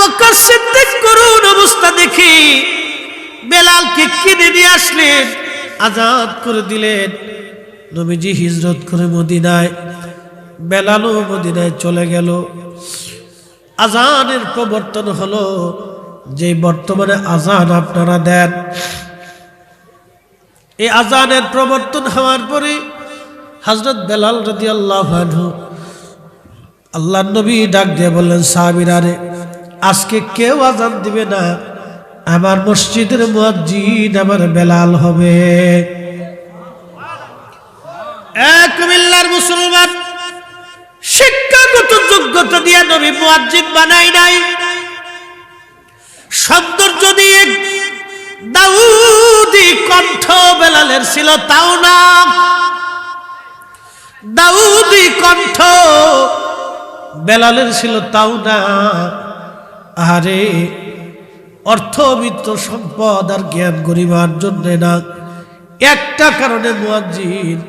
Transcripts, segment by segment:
বকর সিদ্দিক করুন অবস্থা দেখি। বেলালকে কিনে নিয়ে আসলেন, আজাদ করে দিলেন। নবীজি হিজরত করে মদিনায়, বেলালও মদিনায় চলে গেল। আজানের প্রবর্তন হলো, যে বর্তমানে আজান আপনারা দেন। এই আজানের প্রবর্তন হওয়ার পরে হজরত বেলাল রদি আল্লাহ আল্লাহ নবী ডাক দিয়ে বললেন সাহাবিরারে আজকে কেউ আজান দিবে না। আমার মসজিদের মসজিদ আমার বেলাল হবে। এক কুমিল্লার মুসলমান শিক্ষাগত যোগ্যতা দিয়ে নবী মুয়াজ্জিন বানাই নাই। সৌন্দর্য দিয়ে দাউদি কণ্ঠ বেলালের ছিল তাও না। দাউদি কণ্ঠ বেলালের ছিল তাও না। আরে অর্থবিত্ত সম্পদ আর জ্ঞান গরিমার জন্য না। একটা কারণে মুয়াজ্জিন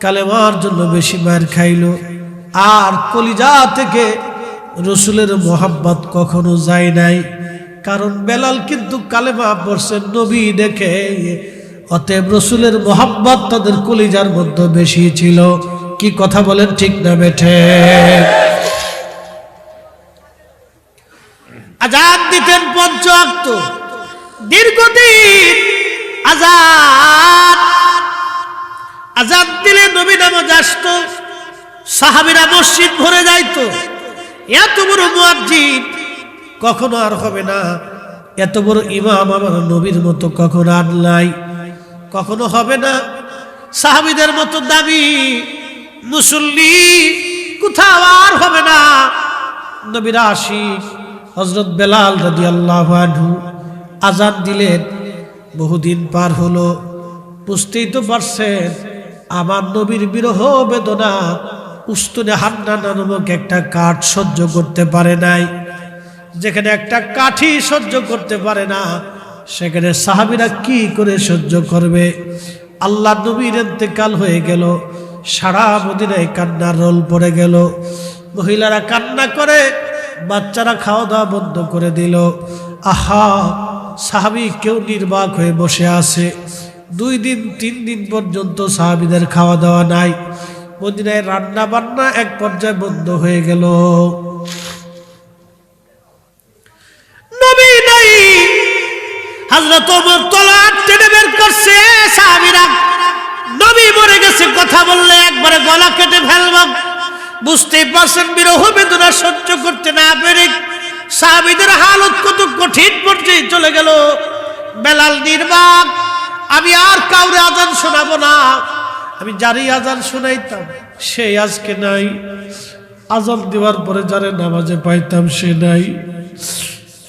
কালেমার জন্য বেশি মায়ের খাইল। আর কলিজা থেকে রসুলের মোহাব্বত কখনো যায় নাই। কারণ বেলাল কিন্তু কালেমা পড়ছেন নবী দেখে। অতএব রসুলের মোহাব্বত তাদের কলিজার মধ্যে বেশি ছিল। কি কথা বলেন ঠিক না বেঠে? আজাদ দিতেন পঞ্চ আক্ত দীর্ঘদিন আজাদ। আজাদ দিলে নবী নামাজ আসতো, সাহাবিরা মসজিদ ভরে যাইতো। এত বড় মুয়াজ্জিন কখনো আর হবে না। এত বড় ইমাম আমার নবীর মতো কখনো আর নাই। কখনো হবে না। সাহাবিদের মতো দাবি মুসল্লি কোথাও আর হবে না। নবীরা আশিক হজরত বেলাল রাদি আল্লাহ আজাদ দিলেন বহুদিন পার হলো। বুঝতেই তো পারছেন, আমার নবীর বিরহ বেদনা উস্তুনে হান্না নামক একটা কাঠ সহ্য করতে পারে নাই। যেখানে একটা কাঠি সহ্য করতে পারে না, সেখানে সাহাবিরা কি করে সহ্য করবে? আল্লাহ নবীর এতেকাল হয়ে গেল, সারা মদিনায় কান্নার রোল পড়ে গেল। মহিলারা কান্না করে বাচ্চারা খাওয়া দাওয়া বন্ধ করে দিল। আহা, সাহাবি কেউ নির্বাক হয়ে বসে আছে। দুই দিন, তিন দিন পর্যন্ত সাহাবিদের খাওয়া দাওয়া নাই। মদিনায় রান্না বান্না এক পর্যায়ে বন্ধ হয়ে গেল। কথা বললে একবারে গলা কেটে ফেলব। বুঝতেই পারছেন, বিরহ বেদনা সহ্য করতে না পেরে সাহাবীদের হালত কত কঠিন পর্যায়ে চলে গেল। বেলাল নির্বাক, আমি আর কাউরে আজান শোনাবো না। আমি যারই আজান শোনাইতাম, সে আজকে নাই। আজান দেওয়ার পরে যারে নামাজে পাইতাম, সে নাই।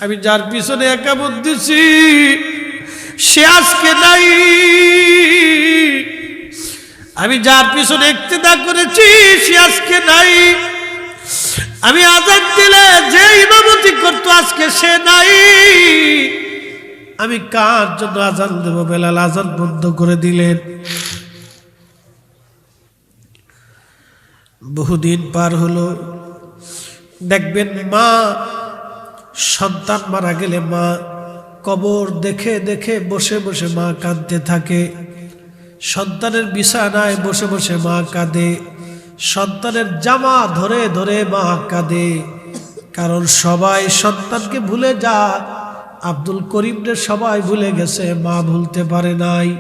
আমি যার পিছনে একা দিছি, সে আজকে নাই। আমি যার পিছনে ইক্তেদা করেছি, সে আজকে নাই। আমি আজাদ দিলে যে ইমামতি করতো, আজকে সে নাই। আমি কার জন্য আজান দেব? বেলাল আজান বন্ধ করে দিলেন। বহুদিন পার হলো। দেখবেন মা, সন্তান মারা গেলে মা কবর দেখে দেখে বসে বসে মা কাঁদতে থাকে। সন্তানের বিছানায় বসে বসে মা কাঁদে। সন্তানের জামা ধরে ধরে মা কাঁদে। কারণ সবাই সন্তানকে ভুলে যা আব্দুল করিমরে সবাই ভুলে গেছে, মা ভুলতে পারে নাই।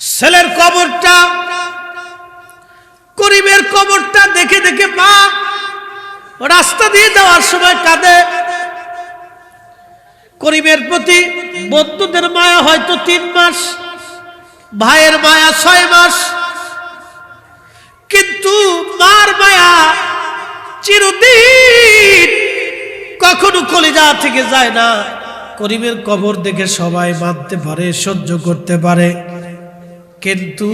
ছেলের কবরটা, করিমের কবরটা দেখে দেখে মা রাস্তা দিয়ে যাওয়ার সময় কাঁদে। করিমের প্রতি বন্ধুদের মায়া হয়তো তিন মাস, ভাইয়ের মায়া ছয় মাস, কিন্তু মার মায়া চিরদিন কখনো কলিজা থেকে যায় না। করিমের কবর দেখে সবাই মানতে পারে, সহ্য করতে পারে। কিন্তু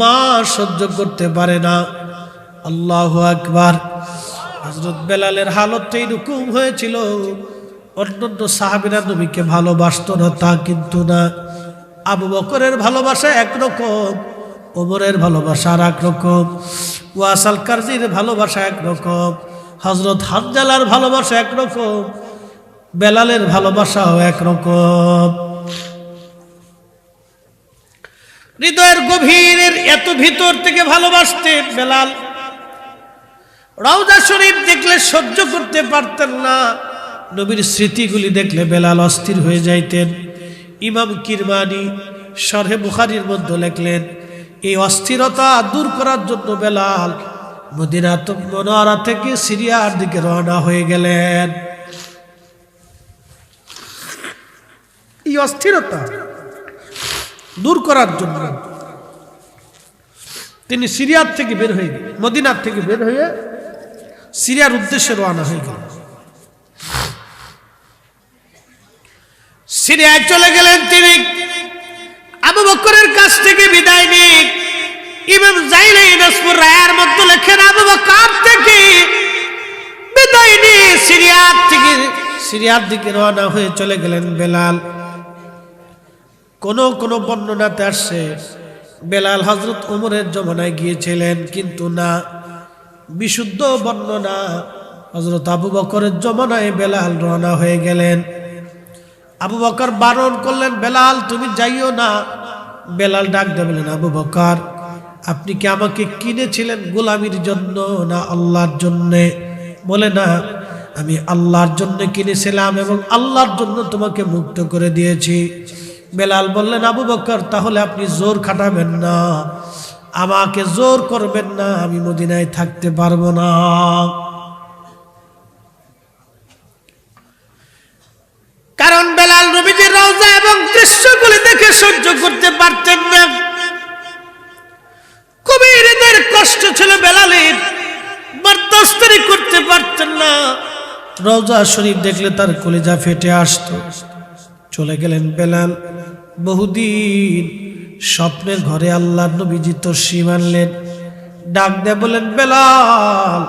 মা সহ্য করতে পারে না। আল্লাহ আকবার। হজরত বেলালের হালত এইরকম হয়েছিল অন্যান্য সাহাবিরা নবীকে ভালোবাসত না, তা কিন্তু না। আবু বকরের ভালোবাসা একরকম, ওমরের ভালোবাসা আর একরকম ওয়াসাল কার্জির ভালোবাসা একরকম হজরত হানজালার ভালোবাসা একরকম, বেলালের ভালোবাসাও একরকম। হৃদয়ের গভীরের এত ভিতর থেকে ভালোবাসতেন বেলাল, রওজা শরীফ দেখলে সহ্য করতে পারতেন না। নবীর স্মৃতিগুলি দেখলে বেলাল অস্থির হয়ে যাইতেন। ইমাম কিরমানি সরহে বুখারির মধ্যে লেখলেন, এই অস্থিরতা দূর করার জন্য বেলাল মদিনা মনোয়ারা থেকে সিরিয়ার দিকে রওনা হয়ে গেলেন। এই অস্থিরতা দূর করার জন্য তিনি সিরিয়ার থেকে বের হয়ে গেলেন মদিনার থেকে বের হয়ে সিরিয়ার উদ্দেশ্যে রওনা হয়ে গেল সিরিয়ায় চলে গেলেন তিনি। আবু বকরের কাছ থেকে বিদায় নিয়ে ইমাম জাইলে দিনাজপুর রায়ের মধ্যে লেখেন, আবু বকর থেকে বিদায় নিয়ে সিরিয়ার থেকে সিরিয়ার দিকে রওনা হয়ে চলে গেলেন বেলাল। কোন কোন বর্ণনাতে আসছে, বেলাল হজরত ওমরের জমানায় গিয়েছিলেন, কিন্তু না। বিশুদ্ধ বর্ণনা হজরত আবু বকরের জমানায় বেলাল রওনা হয়ে গেলেন। আবু বকর বারণ করলেন, বেলাল, তুমি যাইও না। বেলাল ডাক দেবেন আবু বকর, আপনি কি আমাকে কিনেছিলেন গোলামির জন্য না আল্লাহর জন্যে? বলে, না, আমি আল্লাহর জন্য কিনেছিলাম এবং আল্লাহর জন্য তোমাকে মুক্ত করে দিয়েছি। বেলাল বললেন, আবু বকর, তাহলে আপনি জোর খাটাবেন না। আমাকে জোর করবেন না, আমি মদিনায় থাকতে পারব না কারণ বেলাল নবীজির রওজা এবং দৃশ্যগুলি দেখে সহ্য করতে পারতেন না। কবিরদের কষ্ট ছিল বেলালের। বরদাস্তরি করতে পারতেন না। রওজা শরীফ দেখলে তার কলিজা ফেটে আসতো। চলে গেলেন বেলাল। বহুদিন স্বপ্নের ঘরে আল্লাহ নবীজি তসিম আনলেন। ডাক দেয় বলেন বেলাল,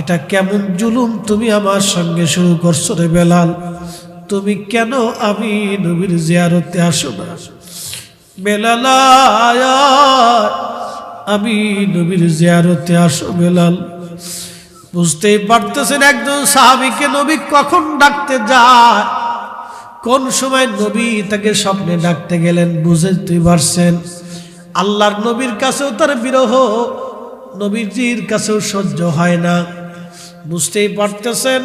এটা কেমন জুলুম তুমি আমার সঙ্গে শুরু করছ রে বেলাল? তুমি কেন আমি নবীর জিয়ারতে আসো না? বেলাল আমি নবীর জিয়ারতে আসো বেলাল। বুঝতেই পারতেছেন একজন সাহাবিকে নবী কখন ডাকতে যায়? কোন সময় নবী তাকে স্বপ্নে ডাকতে গেলেন বুঝতেই পারছেন। আল্লাহর নবীর কাছেও তার বিরহ, নবীজির কাছেও সহ্য হয় না। বুঝতেই পারতেছেন?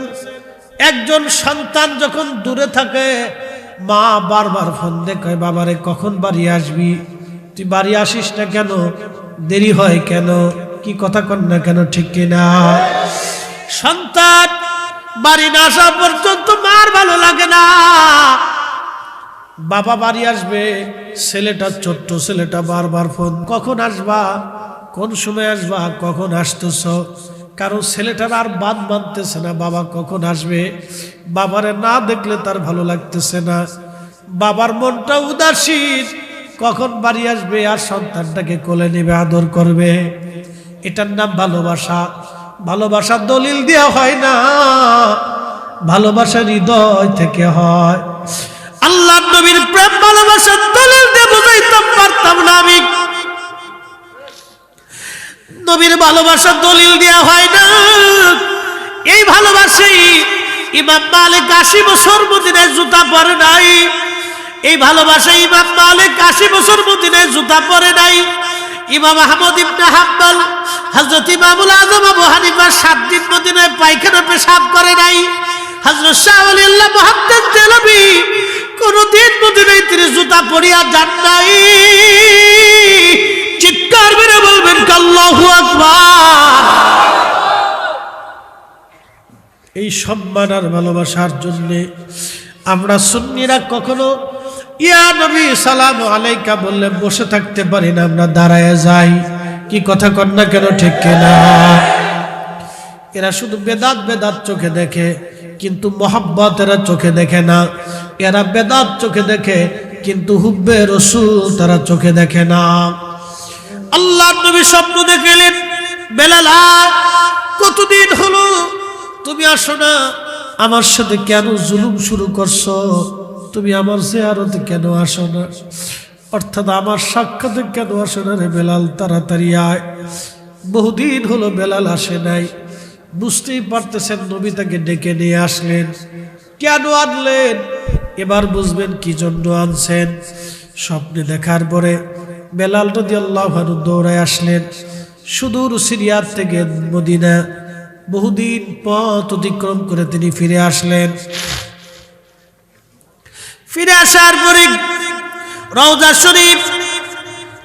একজন সন্তান যখন দূরে থাকে, মা বারবার ফোন দেখায় বাবারে, কখন বাড়ি আসবি? তুই বাড়ি আসিস না কেন? দেরি হয় কেন? কি কথা কন না কেন, ঠিক কিনা? সন্তান বাড়ি না আসা পর্যন্ত মার ভালো লাগে না। বাবা বাড়ি আসবে, ছেলেটা, ছোট্ট ছেলেটা বারবার ফোন, কখন আসবা? কোন সময় আসবা? কখন আসতেছ? কারণ ছেলেটার আর বাদ মানতেছে না, বাবা কখন আসবে? বাবারে না দেখলে তার ভালো লাগতেছে না। বাবার মনটা উদাসীন, কখন বাড়ি আসবে আর সন্তানটাকে কোলে নেবে, আদর করবে। এটার নাম ভালোবাসা। ভালোবাসা দলিল দেওয়া হয় না, ভালোবাসা হৃদয় থেকে হয়। আল্লাহ নবীর প্রেম ভালোবাসা দলিল দিয়ে বুঝাইতাম, পারতাম না আমি। নবীর ভালোবাসার দলিল দেওয়া হয় না। এই ভালোবাসি ইমাম মালিক আশি বছর মদিনায় জুতা পরে নাই। এই ভালোবাসা ইমাম মালিক আশি বছর মদিনায় জুতা পরে নাই। ইমাম আহমদ ইবনে হাম্বল হযরত ইমামুল আজম আবু হানিফা সাত দিন মদিনায় পায়খানা পেশাব করে নাই। হযরত শাহ আল্লাহ মুহাম্মদ দেলবি কোনদিন মদিনায় তিনি জুতা পরিয়া যান নাই। চিৎকার মেরে বলবেন আল্লাহু আকবার। এই সম্মান আর ভালোবাসার জন্য আমরা সুন্নিরা কখনো, ইয়া নবী সালাম আলাইকা বললে বসে থাকতে পারি না, আমরা দাঁড়ায় যাই। কি কথা কর না কেন ঠিক কিনা? এরা শুধু বেদাত বেদাত চোখে দেখে, কিন্তু মোহাব্বত এরা চোখে দেখে না। এরা বেদাত চোখে দেখে, কিন্তু হুব্বে রসুল তারা চোখে দেখে না। আল্লাহ নবী স্বপ্ন দেখলেন, বেলালা, কতদিন হলো? তুমি আসো না, আমার সাথে কেন জুলুম শুরু করছ? তুমি আমার চেয়ারতে কেন আসো না? অর্থাৎ আমার সাক্ষাতে কেন আসো না রে বেলাল, তাড়াতাড়ি আয়। বহুদিন হলো বেলাল আসে নাই, বুঝতেই পারতেছেন নবী তাকে ডেকে নিয়ে আসলেন। কেন আনলেন? এবার বুঝবেন কি জন্য আনছেন। স্বপ্নে দেখার পরে বেলাল রদি আল্লাহ দৌড়ায় আসলেন। সুদূর সিরিয়ার থেকে মদিনা। বহুদিন পথ অতিক্রম করে তিনি ফিরে আসলেন। ফিরে আসার পরে রওজা শরীফ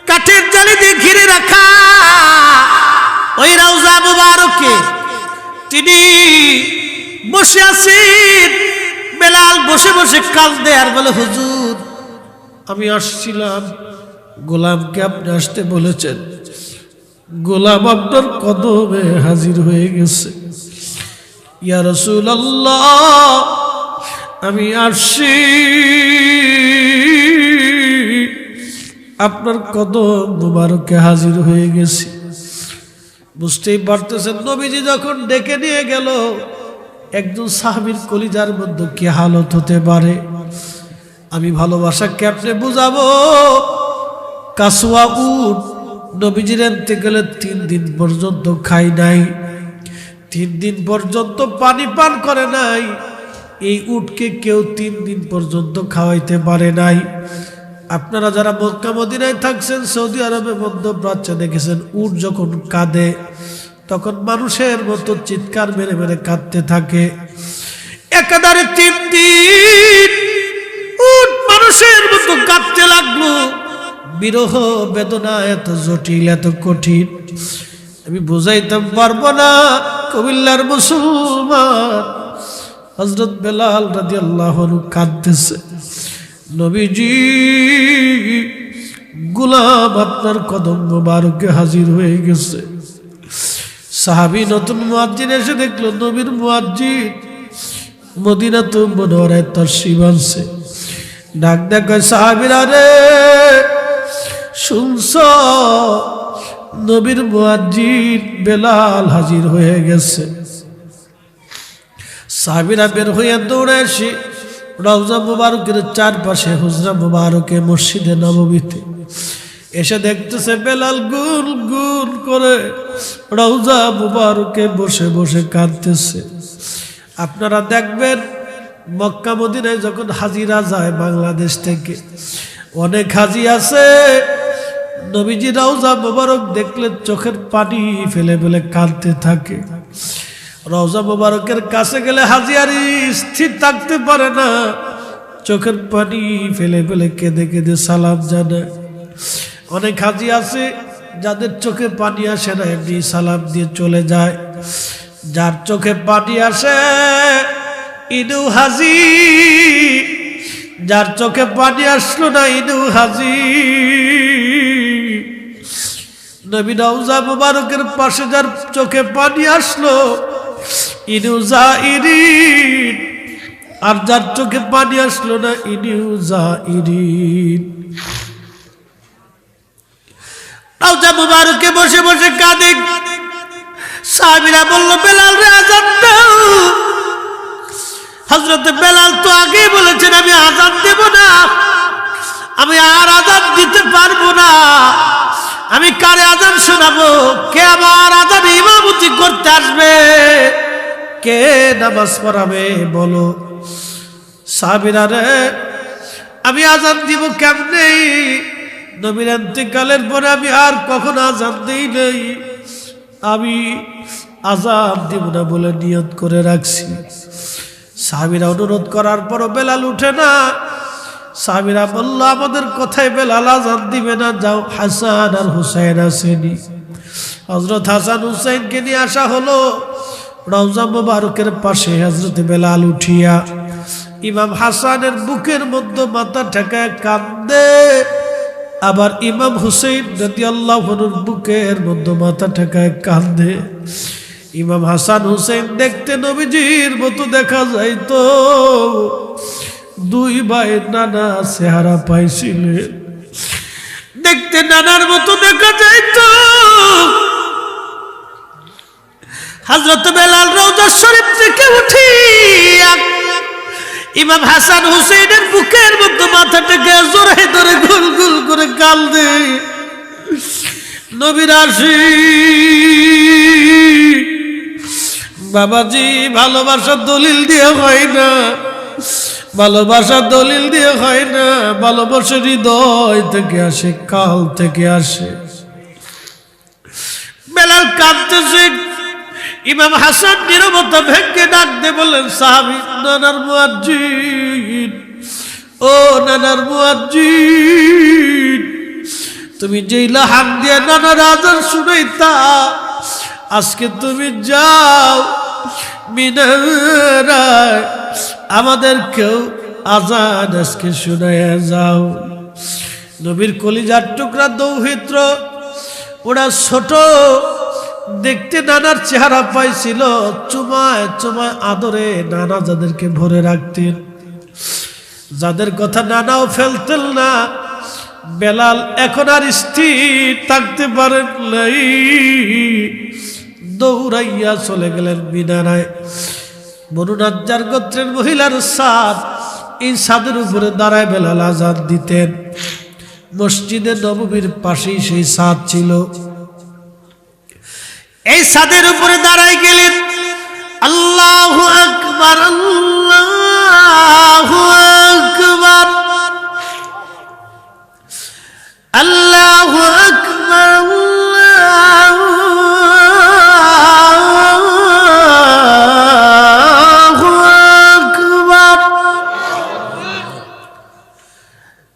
কাঠের জালি দিয়ে ঘিরে রাখা ওই রওজা মুবারকে তিনি বসে আছেন। বেলাল বসে বসে কাঁদে আর বলে, হুজুর, আমি আসছিলাম। গোলামকে আপনি আসতে বলেছেন? গোলাম আপনার কদমে হাজির হয়ে গেছে। ইয়া রসুল আমি আসছি। আপনার কদম মুবারকে হাজির হয়ে গেছি। বুঝতেই পারতেছেন, নবীজি যখন ডেকে নিয়ে গেল, একজন সাহাবির কলিজার মধ্যে কি হালত হতে পারে? আমি ভালোবাসা ক্যাপনে বুঝাবো? কাসুয়া উট নবীজির গেলে তিন দিন পর্যন্ত খাই নাই। তিন দিন পর্যন্ত পানি পান করে নাই। এই উটকে কেউ তিন দিন পর্যন্ত খাওয়াইতে পারে নাই। আপনারা যারা মক্কা মদিনায় থাকছেন, সৌদি আরবে মধ্যপ্রাচ্যে দেখেছেন, উট যখন কাঁদে, তখন মানুষের মতো চিৎকার মেরে মেরে কাঁদতে থাকে। একাধারে তিন দিন উট মানুষের মতো কাঁদতে লাগল। বিরহ বেদনা এত জটিল, এত কঠিন। আমি বুঝাইতাম পারব না কবিল্লার মুসলমান। হজরত বেলাল রাজি আল্লাহ কাঁদতেছে। নবীজি, গুলাম আপনার কদম বারোকে হাজির হয়ে গেছে। সাহাবি নতুন মুয়াজ্জিন এসে দেখল, নবীর মুয়াজ্জিন মদিনা তো মনোহরায় তার শিবানছে ডাক দেখ সাহাবিরা রে শুনছ? নবীর মুয়াজ্জিন বেলাল হাজির হয়ে গেছে। সাহাবিরা বের হইয়া দৌড়ে আসি রওজা মুবারকের চারপাশে হুজরা মুবারকে মসজিদে নবমীতে এসে দেখতেছে বেলাল গুল গুল করে রওজা মুবারকে বসে বসে কাঁদতেছে। আপনারা দেখবেন, মক্কা মদিনায় যখন হাজিরা যায় বাংলাদেশ থেকে, অনেক হাজি আছে নবীজি রওজা মুবারক দেখলে চোখের পানি ফেলে ফেলে কাঁদতে থাকে। রওজা মুবারকের কাছে গেলে হাজিয়ারি স্থির থাকতে পারে না। চোখের পানি ফেলে ফেলে কেঁদে কেঁদে সালাম জানায় অনেক হাজি আছে যাদের চোখে পানি আসে না, এমনি সালাম দিয়ে চলে যায়। যার চোখে পানি আসে, ইনু হাজি। যার চোখে পানি আসলো না, ইনু হাজি। নবী নওজা মুবারকের পাশে যার চোখে পানি আসলো ইনুজা ইরিন আর যার চোখে পানি আসলো না ইনুজা ইরিন রওজা মুবারকে বসে বসে কাঁদে। সাহাবিরা বলল, বেলাল রে, আজান দাও। হজরত বেলাল তো আগেই বলেছেন, আমি আজান দেব না। আমি আর আজান দিতে পারব না। আমি কারে আজান শোনাবো? কে আমার আজান ইমামতি করতে আসবে? কে নামাজ পড়াবে? বলো। সাহাবিরা রে, আমি আজান দিব কেমনে? নবীর অন্তিকালের পরে আমি আর কখন আজান দিই নেই। আমি আজান দিব না বলে নিয়ত করে রাখছি। সাহাবিরা অনুরোধ করার পরও বেলাল উঠে না। সাহাবিরা বলল, আমাদের কথায় বেলাল আজান দিবে না, যাও হাসান আর হুসাইন আসেনি। হজরত হাসান হুসাইনকে নিয়ে আসা হলো। রওজা মোবারকের পাশে হজরত বেলাল উঠিয়া ইমাম হাসানের বুকের মধ্যে মাথা ঠেকায় কান্দে আবার ইমাম হুসেন যদি আল্লাহ বুকের মধ্যে মাথা ঠেকায় কান্দে ইমাম হাসান হুসেন দেখতে নবীজির মতো দেখা যাইতো। দুই ভাই নানা চেহারা পাইছিলেন দেখতে নানার মতো দেখা যাইতো। হজরত বেলাল রওজা শরীফ থেকে উঠি ইমাম হাসান হুসেনের বুকের মধ্যে মাথাটাকে জোরে ধরে গুল গুল করে কাল দে বাবাজি, ভালোবাসার দলিল দিয়ে হয় না। ভালোবাসার দলিল দিয়ে হয় না, ভালোবাসা হৃদয় থেকে আসে, কাল থেকে আসে। বেলাল কাঁদতেছে। ইমাম হাসান নিরবতা ভেঙ্গে ডাক দিয়ে বললেন, সাহাবি, নানার মুয়াজ্জিন, ও নানার মুয়াজ্জিন, তুমি যেই লাহান দিয়ে নানার আজান শুনাইতা, আজকে তুমি যাও মিনারায় আমাদেরকেও আজান আজকে শুনাইয়া যাও। নবীর কলিজার টুকরা দৌহিত্র, ওরা ছোট, দেখতে নানার চেহারা পাইছিল, চুমায় চুমায় আদরে নানা যাদেরকে ভরে রাখতেন। যাদের কথা নানাও ফেলতেন না, বেলাল এখন আর স্থির থাকতে পারেন নাই দৌড়াইয়া চলে গেলেন মিনারায়। বনুনাজ্জার গোত্রের মহিলার সাদ এই সাদের উপরে দাঁড়ায় বেলাল আজাদ দিতেন। মসজিদে নবমীর পাশেই সেই সাদ ছিল। এই সাদের উপরে দাঁড়ায় গেলেন। আল্লাহ আকবার, আল্লাহ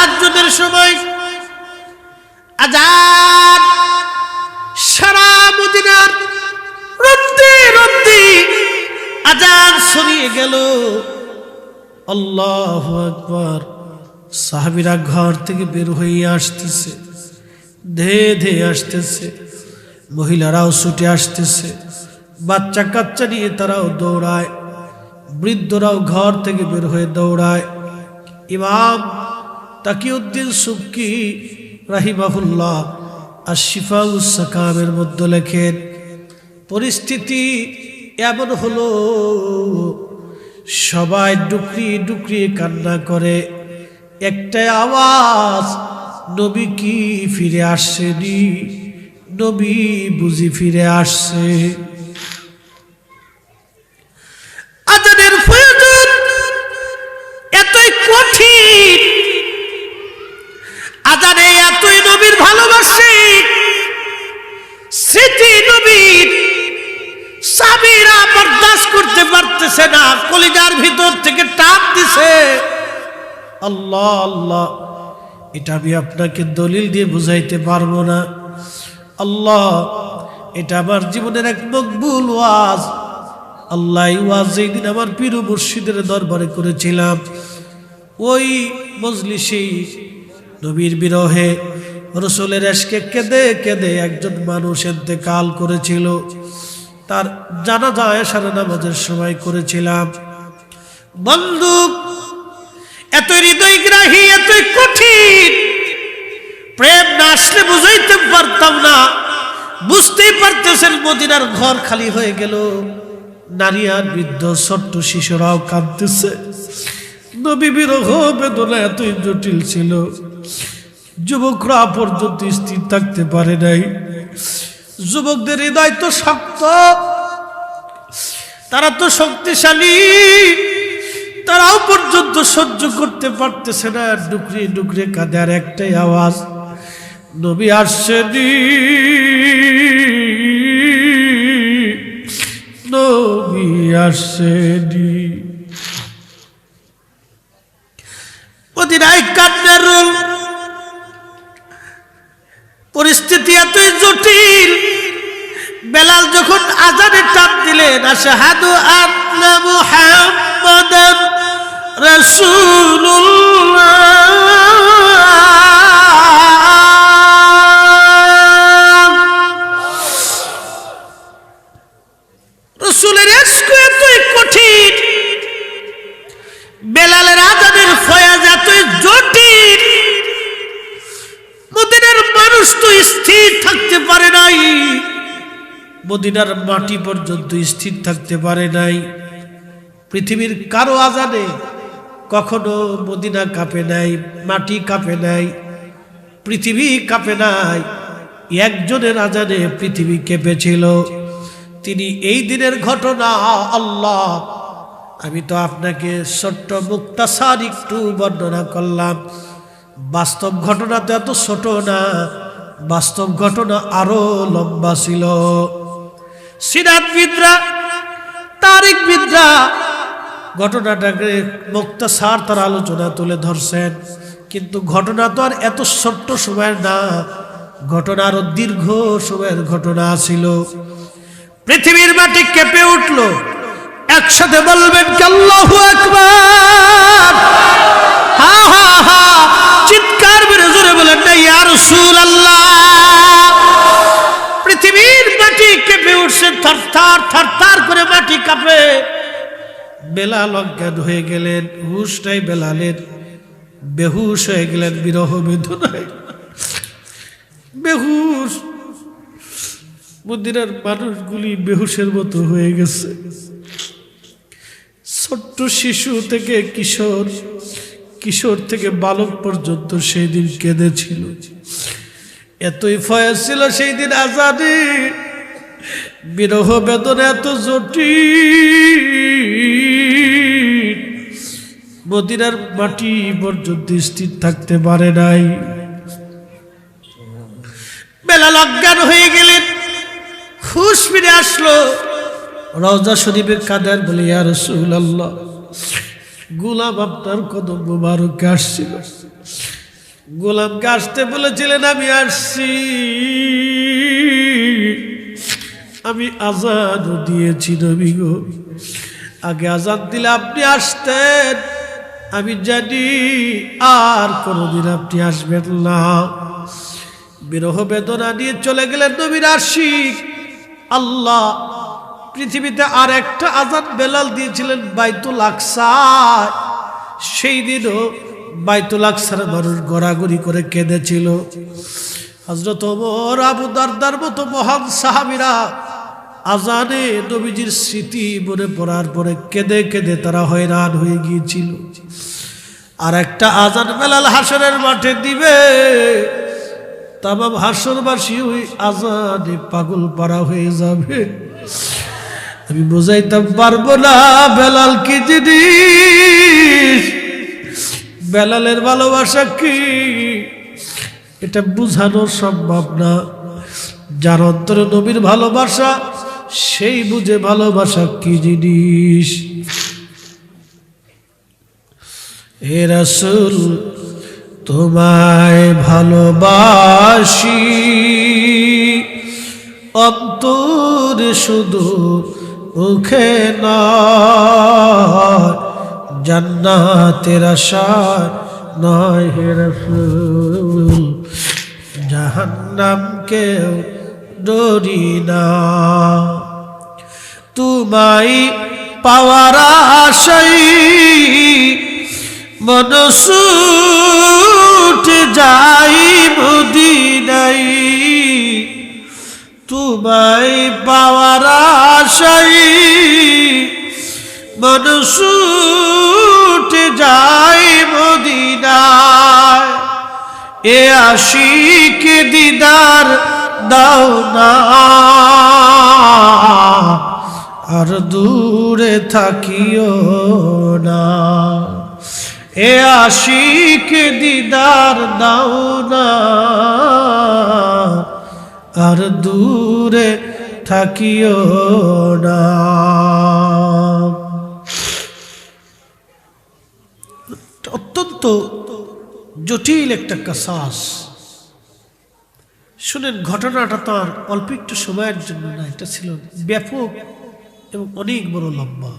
তাহাজ্জুদের সময় আজাদ সারা মদিনার রদ্দি রদ্দি আজাদ সরিয়ে গেল। আল্লাহ আকবার। সাহাবিরা ঘর থেকে বের হয়ে আসতেছে ধে ধে আসতেছে। মহিলারাও ছুটে আসতেছে। বাচ্চা কাচ্চা নিয়ে তারাও দৌড়ায়। বৃদ্ধরাও ঘর থেকে বের হয়ে দৌড়ায়। ইমাম তাকিউদ্দিন সুবকি রাহিমাহুল্লাহ আর শিফাউসাকামের মধ্যে লেখেন, পরিস্থিতি এমন হলো, সবাই ডুকরি ডুকরি কান্না করে। একটা আওয়াজ, নবী কি ফিরে আসছেনি নবী বুঝি ফিরে আসছে। থেকে টাপ দিছে। আল্লাহ আল্লাহ, এটা আমি আপনাকে দলিল দিয়ে বুঝাইতে পারব না। আল্লাহ, এটা আমার জীবনের এক মকবুল ওয়াজ। আল্লাহ ওয়াজ যেই দিন আমার পীর মুর্শিদের দরবারে করেছিলাম, ওই মজলিসেই নবীর বিরহে রসুলের এসকে কেঁদে কেঁদে একজন মানুষ কাল করেছিল। তার জানা যায় সারা নামাজের সময় করেছিলাম। বন্দুক, এত হৃদয়গ্রাহী এতই কঠিন। প্রেম না আসলে বুঝাইতে পারতাম না। বুঝতেই পারতেছেন মদিনার ঘর খালি হয়ে গেল। নারী আর বৃদ্ধ, ছোট্ট শিশুরাও কাঁদতেছে। নবী বিরহ বেদনা এতই জটিল ছিল। যুবকরা পর্যন্ত স্থির থাকতে পারে নাই। যুবকদের হৃদয় তো শক্ত। তারা তো শক্তিশালী। তারাও পর্যন্ত সহ্য করতে পারতেছে না। ডুকরি ডুকরে কাঁদে আর একটাই আওয়াজ, নবী আসছেনি নবী আসছেনি পরিস্থিতি এতই জটিল। বেলাল যখন আজানের টান দিলেন, আশহাদু আন্না মুহাম্মাদান রসুলের এতই কঠিন। বেলালের আজাদের ফয়াজ এতই জটিল। মদিনার মানুষ তো স্থির থাকতে পারে নাই। মদিনার মাটি পর্যন্ত স্থির থাকতে পারে নাই। পৃথিবীর কারও আজাদে কখনো মদিনা কাঁপে নাই, মাটি কাঁপে নাই, পৃথিবী কাঁপে নাই, একজনের আজানে পৃথিবী কেঁপেছিল তিনি এই দিনের ঘটনা, আল্লাহ, আমি তো আপনাকে ছোট্ট মুক্তাসার একটু বর্ণনা করলাম। বাস্তব ঘটনা তো এত ছোট না, বাস্তব ঘটনা আরও লম্বা ছিল। সিরাত বিদ্রা, তারিক বিদ্রা ঘটনাটাকে মুক্তাসার তার আলোচনা তুলে ধরছেন। কিন্তু ঘটনা তো আর এত ছোট্ট সময়ের না। ঘটনা আরও দীর্ঘ সময়ের ঘটনা ছিল। পৃথিবীর মাটি কেঁপে উঠল। একসাথে বলবেন কি, আল্লাহু আকবার! হা হা হা, চিৎকার মেরে জোরে বলেন না ইয়া রাসূলুল্লাহ! পৃথিবীর মাটি কেঁপে উঠছে, থরথর থরথর করে মাটি কাঁপে। বেলাল অজ্ঞান হয়ে গেলেন হুশ নাই বেলালের। বেহুশ হয়ে গেলেন, বিরহ বেদনায়। বেহুশ। মন্দিরের মানুষগুলি বেহুশের মতো হয়ে গেছে। ছোট্ট শিশু থেকে কিশোর কিশোর থেকে বালক পর্যন্ত সেই দিন কেঁদেছিল। এতই ফয়াজ ছিল সেই দিন আজানে বিরহ বেদনা এত জটিল। মদিনার মাটি পর্যন্ত স্থির থাকতে পারে নাই। বেলাল অজ্ঞান হয়ে গেলেন হুশ ফিরে আসলো রওজা শরীফের কাদার বলে, ইয়া রাসূলুল্লাহ, গোলাম আপনার কদম মুবারকে আসছিল। গোলামকে আসতে বলেছিলেন, আমি আসছি। আমি আজান দিয়েছি নবী গো। আগে আজাদ দিলে আপনি আসতেন। আমি জানি আর কোনোদিন আপনি আসবেন না। বিরহ বেদনা নিয়ে চলে গেলেন নবীর আশিক আল্লাহ পৃথিবীতে আর একটা আজান বেলাল দিয়েছিলেন বাইতুল আকসায় সেই দিনও বাইতুল আকসার মানুষ গড়াগড়ি করে কেঁদেছিল। হজরত আবু দারদার মতো মহান সাহাবিরা আজানে নবীজির স্মৃতি মনে পড়ার পরে কেঁদে কেঁদে তারা হয়রান হয়ে গিয়েছিল। আর একটা আজান বেলাল হাসনের মাঠে দিবে। তামাম হাসরবাসী ওই আজানে পাগল পাড়া হয়ে যাবে। আমি বোঝাইতাম, পারব না, বেলাল কি জিনিস? বেলালের ভালোবাসা কি? এটা বুঝানো সম্ভব না। যার অন্তরে নবীর ভালোবাসা সেই বুঝে ভালোবাসা কি জিনিস? হে তোমায় ভালোবাসি। অন্তর শুধু মুখে নয়, জান্নাতের আশায় নয় হে জাহান্নাম কেউ ডরি না। তোমায় পাওয়ার আশাই মনসুট যাই মদিনাই তোমায় পাওয়ার আশাই মনসুট যাই মদিনায়। এ আশিক দিদার দাও না। আর দূরে থাকিও না। এ আশিক দিদার দাও না। আর দূরে থাকিও না। অত্যন্ত জটিল একটা কাসাস। শুনেন, ঘটনাটা তো আর অল্প একটু সময়ের জন্য না, এটা ছিল ব্যাপক এবং অনেক বড় লম্বা।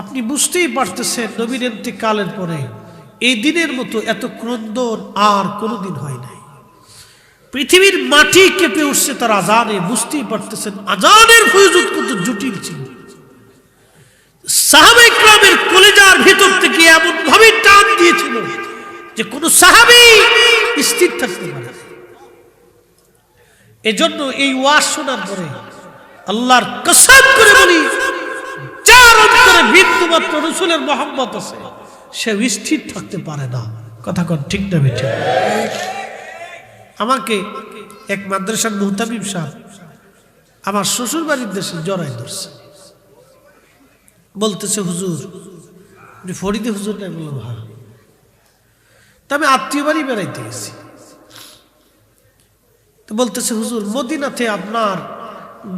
আপনি বুঝতেই পারতেছেন নবীন কালের পরে এই দিনের মতো এত ক্রন্দন আর কোনোদিন হয় নাই। পৃথিবীর মাটি কেঁপে উঠছে তার আজানে, বুঝতেই পারতেছেন আজানের ফয়জুদ কত জটিল ছিল। সাহাবে ক্রামের কলেজার ভিতর থেকে এমন ভাবে টান দিয়েছিল যে কোনো সাহাবি স্থির থাকতে পারে। এজন্য এই ওয়াজ শোনার পরে আল্লাহর কসম করে বলি যার অন্তরে বিন্দু মাত্র রসুলের মোহাম্মত আছে, সে স্থির থাকতে পারে না। কথা কন ঠিক না বেঠিক আমাকে এক মাদ্রাসার মুহতামিম সাহেব আমার শ্বশুর বাড়ির দেশে জড়াই ধরছে। বলতেছে, হুজুর ফরিদে হুজুর না বললাম হ্যাঁ তা আমি আত্মীয় বাড়ি বেড়াইতে গেছি। বলতেছে, হুজুর, মদিনাতে আপনার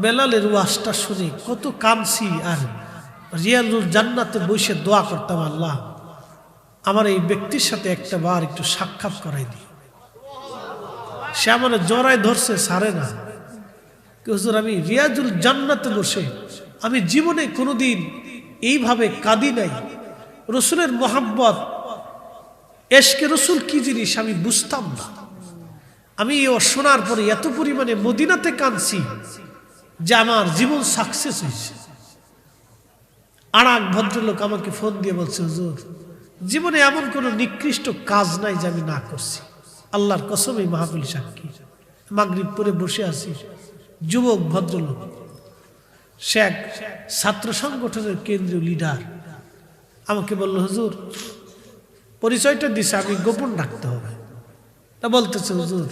বেলালের ওয়াজটা শুনে কত কামছি আর রিয়ালুর জান্নাতে বসে দোয়া করতাম আল্লাহ। আমার এই ব্যক্তির সাথে একটা বার একটু সাক্ষাৎ করাই দিই। সে আমার জড়ায় ধরছে সারে না। হুজুর, আমি রিয়াজুল জান্নাতে বসে আমি জীবনে কোনোদিন এইভাবে কাঁদি নাই। রসুলের মোহাব্বত, এসকে রসুল কি জিনিস আমি বুঝতাম না। আমি ও শোনার পরে এত পরিমাণে মদিনাতে কাঁদছি যে আমার জীবন সাকসেস হয়েছে। আর এক ভদ্রলোক আমাকে ফোন দিয়ে বলছে, হুজুর, জীবনে এমন কোনো নিকৃষ্ট কাজ নাই যে আমি না করছি। আল্লাহর কসম এই মাহাবলী সাক্ষী। মাগরিব পরে বসে আছি। যুবক, ভদ্রলোক সে এক ছাত্র সংগঠনের কেন্দ্রীয় লিডার আমাকে বলল, হুজুর, পরিচয়টা দিছে, আমি গোপন রাখতে হবে। তা বলতেছে, হুজুর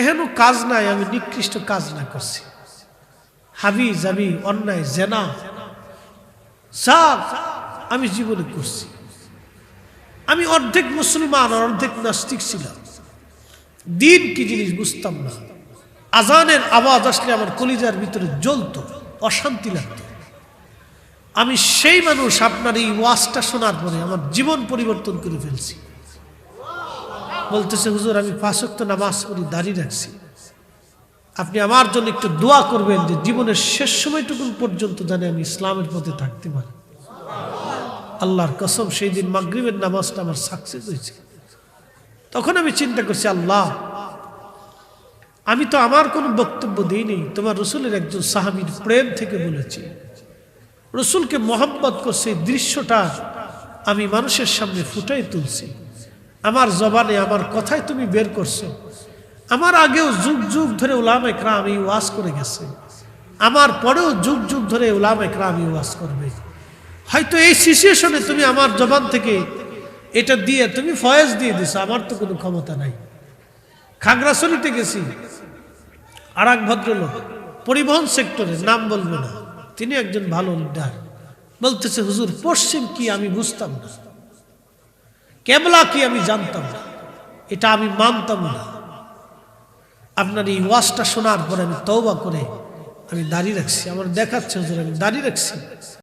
এহেন কাজ নাই, আমি নিকৃষ্ট কাজ না করছি। হাবি জাবি, অন্যায়, জেনা সব আমি জীবনে করছি। আমি অর্ধেক মুসলমান অর্ধেক নাস্তিক ছিলাম। দিন কি জিনিস বুঝতাম না। আজানের আওয়াজ আসলে আমার কলিজার ভিতরে জ্বলতো, অশান্তি লাগতো। আমি সেই মানুষ আপনার এই ওয়াজটা শোনার পরে আমার জীবন পরিবর্তন করে ফেলছি। বলতেছে, হুজুর, আমি পাঁচক্ত নামাজ পড়ি, দাঁড়িয়ে রাখছি। আপনি আমার জন্য একটু দোয়া করবেন যে জীবনের শেষ সময়টুকু পর্যন্ত জানি আমি ইসলামের পথে থাকতে পারি। আল্লাহর কসম, সেই দিন মাগরিবের নামাজটা আমার সাকসেস হয়েছে। তখন আমি চিন্তা করছি, আল্লাহ, আমি তো আমার কোনো বক্তব্য দিইনি তোমার রসুলের একজন সাহাবির প্রেম থেকে বলেছি। রসুলকে মোহাম্মত করছে দৃশ্যটা আমি মানুষের সামনে ফুটাই তুলছি। আমার জবানে, আমার কথাই তুমি বের করছ। আমার আগেও যুগ যুগ ধরে উলাম একরাম এই ওয়াজ করে গেছে। আমার পরেও যুগ যুগ ধরে উলাম একরাম এই ওয়াজ করবে। হয়তো এই সিচুয়েশনে তুমি আমার জবান থেকে এটা দিয়ে, তুমি ফয়েজ দিয়ে দিছো, আমার তো কোনো ক্ষমতা নাই। খাগড়াছড়িতে গেছি আর এক ভদ্রলোক, পরিবহন সেক্টরে নাম বলব না। তিনি একজন ভালো লিডার বলতেছে, হুজুর, পশ্চিম কি আমি বুঝতাম না। কেবলা কি আমি জানতাম? না এটা আমি মানতাম না। আপনার এই ওয়াজটা শোনার পরে আমি তৌবা করে আমি দাঁড়িয়ে রাখছি। আমার দেখাচ্ছে আমি দাঁড়িয়ে রাখছি।